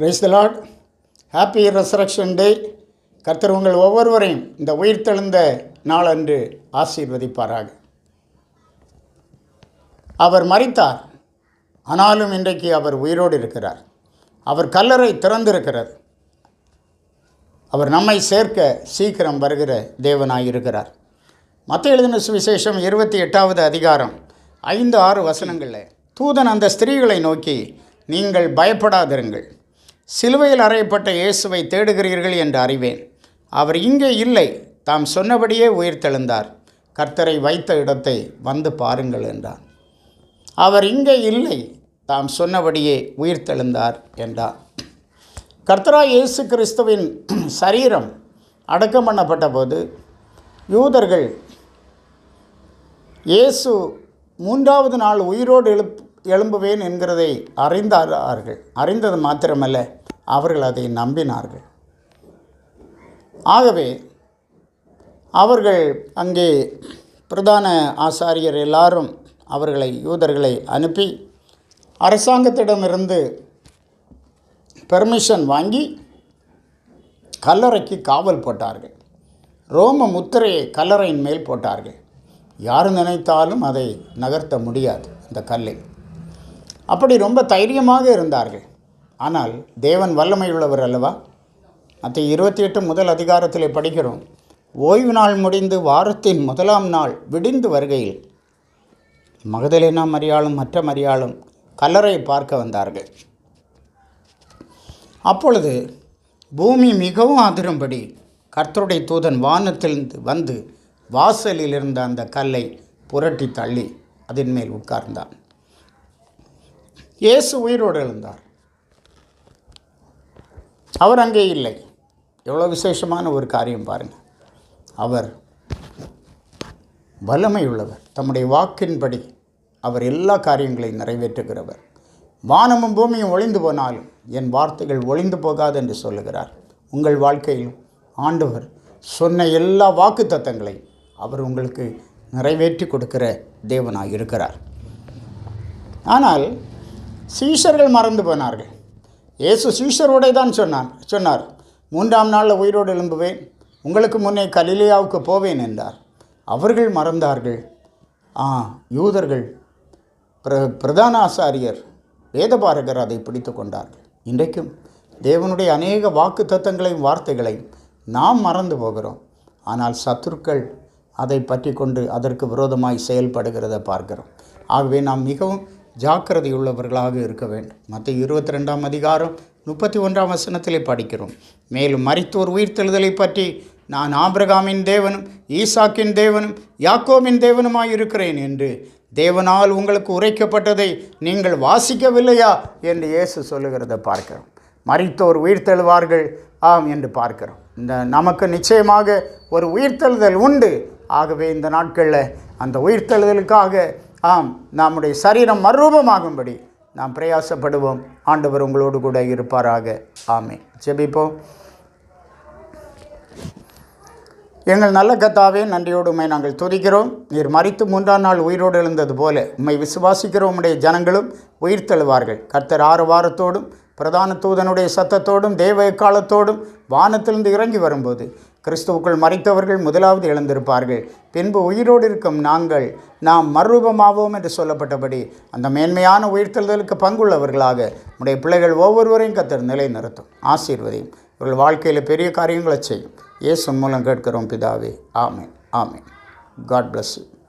Praise Lord happy resurrection day கர்த்தர் உங்கள் ஒவ்வொருவரையும் இந்த உயிர்த்தெழுந்த நாளன்று ஆசீர்வதிப்பாராக. அவர் மறித்தார் ஆனாலும் இன்றைக்கு அவர் உயிரோடு இருக்கிறார். அவர் கல்லறை திறந்திருக்கிறது. அவர் நம்மை சேர்க்க சீக்கிரம் வருகிற தேவனாய் இருக்கிறார். மற்ற எழுதின சுவிசேஷம் இருபத்தி எட்டாவது அதிகாரம் ஐந்து ஆறு வசனங்களில் தூதன் அந்த ஸ்திரீகளை நோக்கி நீங்கள் பயப்படாதிருங்கள். சிலுவையில் அறையப்பட்ட இயேசுவை தேடுகிறீர்கள் என்று அறிவேன். அவர் இங்கே இல்லை. தாம் சொன்னபடியே உயிர்த்தெழுந்தார் கர்த்தரை வைத்த இடத்தை வந்து பாருங்கள் என்றார். அவர் இங்கே இல்லை. தாம் சொன்னபடியே உயிர்த்தெழுந்தார் என்றார். கர்த்தரா இயேசு கிறிஸ்துவின் சரீரம் அடக்கம் பண்ணப்பட்ட போது யூதர்கள் இயேசு மூன்றாவது நாள் உயிரோடு எழுப் எழும்புவேன் என்கிறதை அறிந்தார்கள். அறிந்தது மாத்திரமல்ல அவர்கள் அதை நம்பினார்கள். ஆகவே அவர்கள் அங்கே பிரதான ஆசாரியர் எல்லாரும் அவர்களை யூதர்களை அனுப்பி அரசாங்கத்திடமிருந்து பெர்மிஷன் வாங்கி கல்லறைக்கு காவல் போட்டார்கள். ரோம முத்திரையை கல்லறையின் மேல் போட்டார்கள். யார் நினைத்தாலும் அதை நகர்த்த முடியாது இந்த கல்லை. அப்படி ரொம்ப தைரியமாக இருந்தார்கள். ஆனால் தேவன் வல்லமை உள்ளவர் அல்லவா? மற்ற இருபத்தி எட்டு முதல் அதிகாரத்தில் படிக்கிறோம். ஓய்வு நாள் முடிந்து வாரத்தின் முதலாம் நாள் விடிந்து வருகையில் மகதலேனா மரியாளும் மற்ற மரியாளும் கல்லறை பார்க்க வந்தார்கள். அப்பொழுது பூமி மிகவும் அதிரும்படி கர்த்தருடைய தூதன் வானத்திலிருந்து வந்து வாசலில் இருந்த அந்த கல்லை புரட்டி தள்ளி அதன் மேல் உட்கார்ந்தான். இயேசு உயிரோடு எழுந்தார். அவர் அங்கே இல்லை. எவ்வளோ விசேஷமான ஒரு காரியம் பாருங்கள் அவர் வல்லமை உள்ளவர் தம்முடைய வாக்கின்படி அவர் எல்லா காரியங்களையும் நிறைவேற்றுகிறவர். வானமும் பூமியும் ஒளிந்து போனாலும் என் வார்த்தைகள் ஒளிந்து போகாது என்று சொல்லுகிறார். உங்கள் வாழ்க்கையிலும் ஆண்டவர் சொன்ன எல்லா வாக்கு தத்தங்களையும் அவர் உங்களுக்கு நிறைவேற்றி கொடுக்கிற தேவனாக இருக்கிறார். ஆனால் சீஷர்கள் மறந்து போனார்கள். இயேசு சீஷரோடே தான் சொன்னார் சொன்னார் மூன்றாம் நாளில் உயிரோடு எழும்புவேன். உங்களுக்கு முன்னே கலிலியாவுக்கு போவேன் என்றார். அவர்கள் மறந்தார்கள். ஆ யூதர்கள். பிர பிரதான ஆசாரியர் வேதபாரகர் அதை பிடித்து கொண்டார்கள். இன்றைக்கும் தேவனுடைய அநேக வாக்கு தத்தங்களையும் வார்த்தைகளையும் நாம் மறந்து போகிறோம். ஆனால் சத்துருக்கள் அதை பற்றி கொண்டு அதற்கு விரோதமாய் செயல்படுகிறத பார்க்கிறோம். ஆகவே நாம் மிகவும் ஜாக்கிரதையுள்ளவர்களாக இருக்க வேண்டும். மற்ற இருபத்தி ரெண்டாம் அதிகாரம் முப்பத்தி ஒன்றாம் வசனத்திலே படிக்கிறோம். மேலும் மரித்தோர் உயிர்த்தெழுதலை பற்றி நான் ஆபிரகாமின் தேவனும் ஈசாக்கின் தேவனும் யாக்கோமின் தேவனுமாய் இருக்கிறேன் என்று தேவனால் உங்களுக்கு உரைக்கப்பட்டதை நீங்கள் வாசிக்கவில்லையா என்று இயேசு சொல்லுகிறத பார்க்கிறோம். மறைத்தோர் உயிர்த்தெழுவார்கள் ஆம் என்று பார்க்கிறோம். இந்த நமக்கு நிச்சயமாக ஒரு உயிர்த்தெழுதல் உண்டு. ஆகவே இந்த நாட்களில் அந்த உயிர்த்தெழுதலுக்காக ஆம் நம்முடைய சரீரம் மறுரூபமாகும்படி நாம் பிரயாசப்படுவோம். ஆண்டவர் உங்களோடு கூட இருப்பாராக. ஆமே ஜெபிப்போம். எங்கள் நல்ல கத்தாவே நன்றியோடு உண்மை நாங்கள் துதிக்கிறோம். நீர் மறித்து மூன்றாம் நாள் உயிரோடு எழுந்தது போல உம்மை விசுவாசிக்கிற உம்முடைய ஜனங்களும் உயிர் தழுவார்கள். கர்த்தர் ஆறு வாரத்தோடும் பிரதான தூதனுடைய சத்தத்தோடும் தேவ காலத்தோடும் வானத்திலிருந்து இறங்கி வரும்போது கிறிஸ்துவுக்குள் மறைத்தவர்கள் முதலாவது எழுந்திருப்பார்கள். பின்பு உயிரோடு இருக்கும் நாங்கள் நாம் மறுரூபமாவோம் என்று சொல்லப்பட்டபடி அந்த மேன்மையான உயிர்த்தெழுதலுக்கு பங்குள்ளவர்களாக உடைய பிள்ளைகள் ஒவ்வொருவரையும் கத்தர் நிலைநிறுத்தும். ஆசீர்வதியும். இவர்கள் வாழ்க்கையில் பெரிய காரியங்களை செய்யும். இயேசு மூலம் கேட்கிறோம் பிதாவே. ஆமேன். ஆமேன். God bless you